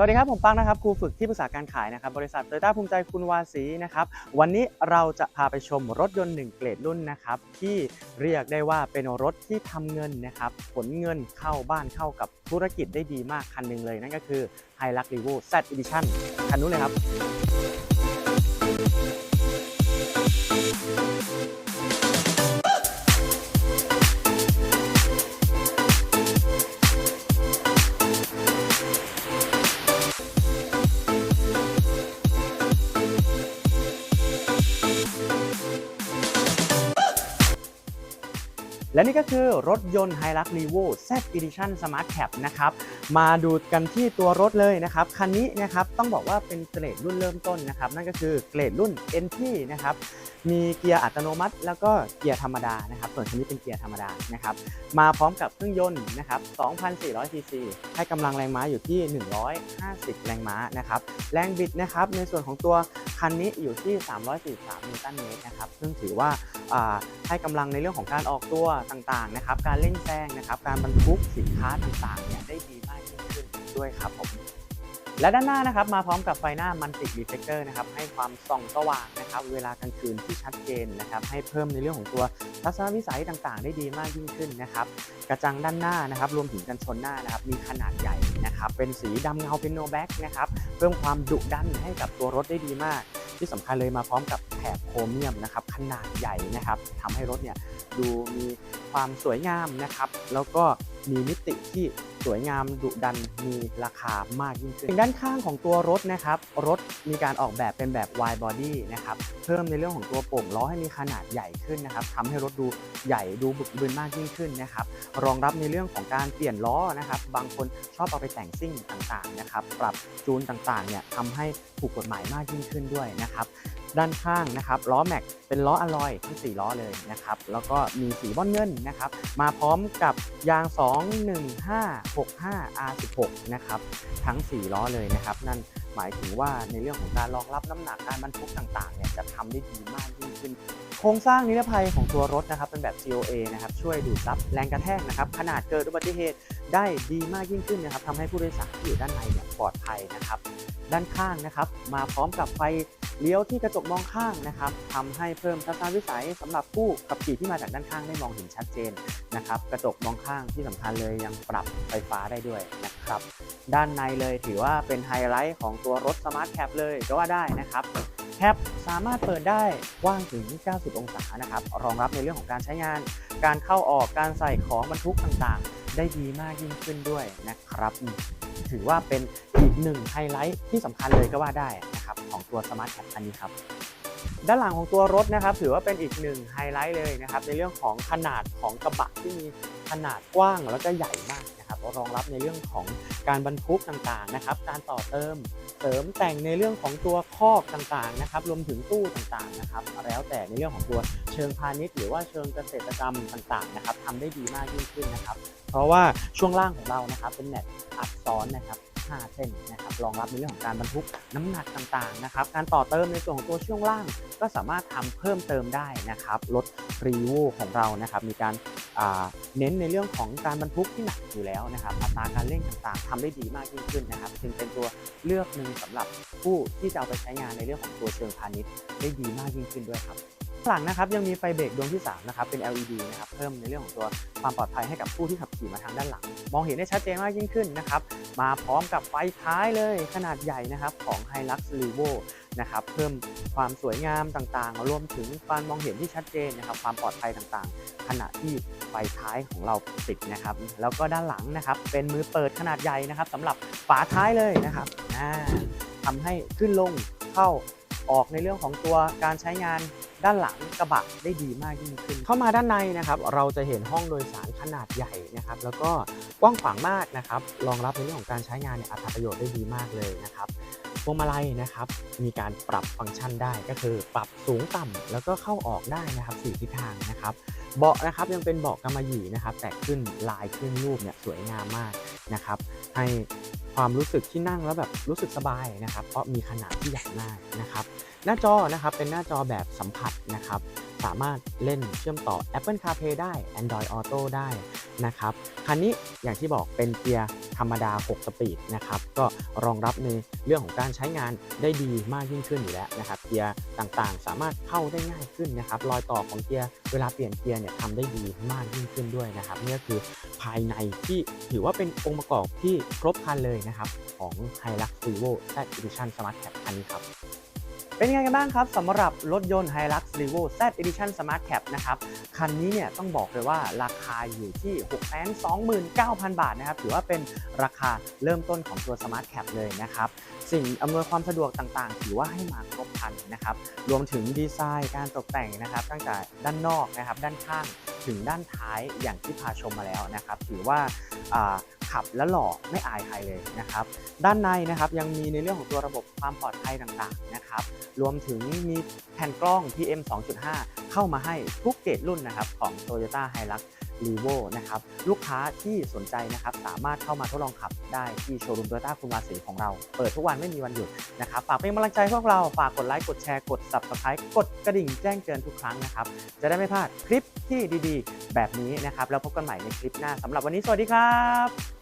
สวัสดีครับ ผมปังนะครับครูฝึกที่ปรึกษาการขายนะครับ บริษัทโตโยต้าภูมิใจคุณวาสีนะครับ วันนี้เราจะพาไปชมรถยนต์หนึ่งเกรดรุ่นนะครับ ที่เรียกได้ว่าเป็นรถที่ทำเงินนะครับ ผลเงินเข้าบ้านเข้ากับธุรกิจได้ดีมากคันหนึ่งเลย นั่นก็คือ h i l u x r e v o Z Edition คันนู้นเลยครับ และนี่ก็คือรถยนต์ h i l u x r e v o Z Edition Smart Cab นะครับ มาดูกันที่ตัวรถเลยนะครับ คันนี้นะครับต้องบอกว่าเป็นเกรดรุ่นเริ่มต้นนะครับ นั่นก็คือเกรดรุ่น NT นะครับ มีเกียร์อัตโนมัติ แล้วก็เกียร์ธรรมดานะครับ ส่วนคันนี้เป็นเกียร์ธรรมดานะครับ มาพร้อมกับเครื่องยนต์นะครับ2,400ซีซีให้กำลังแรงม้าอยู่ที่ 150 แรงม้านะครับ แรงบิดนะครับในส่วนของตัวคันนี้อยู่ที่ 343 นิวตันเมตรนะครับ ซึ่งถือว่าอ่าให้กำลังในเรื่องของการออกตัวต่างๆนะครับการเร่งแซงนะครับการบรรทุกสินค้าต่างๆเนี่ยได้ดีมากยิ่งขึ้นด้วยครับผมและด้านหน้านะครับมาพร้อมกับไฟหน้ามันติ r ีเฟกเตอร์นะครับให้ความส่องสว่างนะครับเวลากลางคืนที่ชัดเจนนะครับให้เพิ่มในเรื่องของตัวทัศนวิสัยต่างๆ ได้ดีมากยิ่งขึ้นนะครับกระจังด้านหน้านะครับรวมถึงกันชนหน้านะครับมีขนาดใหญ่นะครับเป็นสีดำเงาเป็นโนแบ็กนะครับเพิ่มความดุดันให้กับตัวรถได้ดีมาก ที่สำคัญเลยมาพร้อมกับแถบโครเมียมนะครับขนาดใหญ่นะครับทำให้รถเนี่ยดูมี ความสวยงามนะครับ แล้วก็มีมิติที่สวยงามดุดันมีราคามากยิ่งขึ้นด้านข้างของตัวรถนะครับ รถมีการออกแบบเป็นแบบ wide body นะครับ เพิ่มในเรื่องของตัวโป่งล้อให้มีขนาดใหญ่ขึ้นนะครับทำให้รถดูใหญ่ดูบึกบึนมากยิ่งขึ้นนะครับ รองรับในเรื่องของการเปลี่ยนล้อนะครับ บางคนชอบเอาไปแต่งซิ่งต่างๆนะครับ ปรับจูนต่างๆเนี่ยทำให้ถูกกฎหมายมากยิ่งขึ้นด้วยนะครับ ด้านข้างนะครับล้อแม็กเป็นล้ออลลอยทั้ง4ล้อเลยนะครับแล้วก็มีสีบอนเงินนะครับมาพร้อมกับยาง 21565 R16 นะครับทั้ง 4 ล้อเลยนะครับ นั่นหมายถึงว่าในเรื่องของการรองรับน้ำหนักการบรรทุกต่างๆเนี่ยจะทำได้ดีมากยิ่งขึ้น โครงสร้างนิรภัยของตัวรถนะครับเป็นแบบ COA นะครับช่วยดูดซับแรงกระแทกนะครับขนาดเกิดอุบัติเหตุได้ดีมากยิ่งขึ้นนะครับทำให้ผู้โดยสารที่อยู่ด้านในเนี่ยปลอดภัยนะครับด้านข้างนะครับมาพร้อมกับไฟ เลี้ยวที่กระจกมองข้างนะครับทำให้เพิ่มทัศนวิสัยสำหรับผู้ขับขี่ที่มาจากด้านข้างได้มองเห็นชัดเจนนะครับกระจกมองข้างที่สำคัญเลยยังปรับไฟฟ้าได้ด้วยนะครับด้านในเลยถือว่าเป็นไฮไลท์ของตัวรถ Smart Cap เลยก็ว่าได้นะครับแคปสามารถเปิดได้กว้างถึง 90 องศานะครับรองรับในเรื่องของการใช้งาน การเข้าออกการใส่ของบรรทุกต่างๆ ได้ดีมากยิ่งขึ้นด้วยนะครับ ถือว่าเป็นอีกหนึ่งไฮไลท์ที่สำคัญเลยก็ว่าได้นะครับของตัวสมาร์ทแคปคันนี้ครับด้านหลังของตัวรถนะครับ ถือว่าเป็นอีกหนึ่งไฮไลท์เลยนะครับในเรื่องของขนาดของกระบะที่มีขนาดกว้างแล้วก็ใหญ่มาก รองรับในเรื่องของการบรรทุกต่างๆนะครับ การต่อเติมเสริมแต่งในเรื่องของตัวคอกต่างๆนะครับ รวมถึงตู้ต่างๆนะครับ แล้วแต่ในเรื่องของตัวเชิงพาณิชย์ หรือว่าเชิงเกษตรกรรมต่างๆนะครับทำได้ดีมากยิ่งขึ้นนะครับ เพราะว่าช่วงล่างของเรานะครับเป็นแมทอักซ้อนนะครับ 5 เส้นนะครับรองรับในเรื่องของการบรรทุกน้ำหนักต่างๆนะครับการต่อเติมในส่วนของตัวช่วงล่าง ก็สามารถทำเพิ่มเติมได้นะครับรถรีโวของเรานะครับมีการเน้นในเรื่องของการบรรทุกที่หนักอยู่แล้วนะครับอัตราการเร่งต่างๆทำได้ดีมากยิ่งขึ้นนะครับจึงเป็นตัวเลือกหนึ่งสำหรับผู้ที่จะเอาไปใช้งานในเรื่องของตัวเชิงพาณิชย์ได้ดีมากยิ่งขึ้นด้วยครับ หลังนะครับยังมีไฟเบรกดวงที่3นะครับเป็น LED นะครับเพิ่มในเรื่องของตัวความปลอดภัยให้กับผู้ที่ขับขี่มาทางด้านหลัง มองเห็นได้ชัดเจนมากยิ่งขึ้นนะครับมาพร้อมกับไฟท้ายเลยขนาดใหญ่นะครับของ Hilux r e v o นะครับเพิ่มความสวยงามต่างๆ รวมถึงการมองเห็นที่ชัดเจนนะครับความปลอดภัยต่างๆ ขณะที่ไฟท้ายของเราติดนะครับแล้วก็ด้านหลังนะครับเป็นมือเปิดขนาดใหญ่นะครับสำหรับฝาท้ายเลยนะครับอ่าทำให้ขึ้นลงเข้า ออกในเรื่องของตัวการใช้งานด้านหลังกระบะได้ดีมากยิ่งขึ้น เข้ามาด้านในนะครับเราจะเห็นห้องโดยสารขนาดใหญ่นะครับแล้วก็กว้างขวางมากนะครับรองรับในเรื่องของการใช้งานเนี่ยอัตราประโยชน์ได้ดีมากเลยนะครับ วงมาลัยนะครับมีการปรับฟังก์ชันได้ก็คือ ปรับสูงต่ำแล้วก็เข้าออกได้นะครับสี่ทิศทางนะครับเบาะนะครับยังเป็นเบาะกำมะหยี่นะครับ แต่ขึ้นลายขึ้นรูปเนี่ยสวยงามมากนะครับให้ความรู้สึกที่นั่งแล้วแบบรู้สึกสบายนะครับ เพราะมีขนาดที่ใหญ่มากนะครับ หน้าจอนะครับเป็นหน้าจอแบบสัมผัสนะครับ สามารถเล่นเชื่อมต่อ Apple CarPlay ได้ Android Auto ได้นะครับคันนี้อย่างที่บอกเป็นเกียร์ธรรมดา 6 สปีดนะครับก็รองรับในเรื่องของการใช้งานได้ดีมากยิ่งขึ้นอยู่แล้วนะครับเกียร์ต่างๆ สามารถเข้าได้ง่ายขึ้นนะครับรอยต่อของเกียร์เวลาเปลี่ยนเกียร์เนี่ยทำได้ดีมากยิ่งขึ้นด้วยนะครับนี่ก็คือภายในที่ถือว่าเป็นองค์ประกอบที่ครบครันเลยนะครับของ Hilux Revo Z Edition Smart Cap คันนี้ครับ เป็นยังไงกันบ้างครับสำหรับรถยนต์ Hilux Revo Z Edition Smart Cap นะครับ คันนี้เนี่ยต้องบอกเลยว่าราคาอยู่ที่ 629,000 บาทนะครับ ถือว่าเป็นราคาเริ่มต้นของตัว Smart Cap เลยนะครับ สิ่งอำนวยความสะดวกต่างๆ ถือว่าให้มาครบครันนะครับ รวมถึงดีไซน์การตกแต่งนะครับ ตั้งแต่ด้านนอกนะครับ ด้านข้างถึงด้านท้ายอย่างที่พาชมมาแล้วนะครับ ถือว่า ขับและหล่อไม่อายใครเลยนะครับ ด้านในนะครับยังมีในเรื่องของตัวระบบความปลอดภัยต่างๆนะครับ รวมถึงมีแผ่นกล้อง PM 2.5 เข้ามาให้ทุกเกรดรุ่นนะครับของ Toyota Hilux r e v o นะครับลูกค้าที่สนใจนะครับสามารถเข้ามาทดลองขับได้ที่โชว์รูม Toyota คุณวาสีของเรา เปิดทุกวันไม่มีวันหยุดนะครับฝากเป็นกำลังใจพวกเราฝากกดไลค์กดแชร์กด Subscribe กดกระดิ่งแจ้งเตือนทุกครั้งนะครับ จะได้ไม่พลาดคลิปที่ดีๆ แบบนี้นะครับแล้วพบกันใหม่ในคลิปหน้าสำหรับวันนี้สวัสดีครับ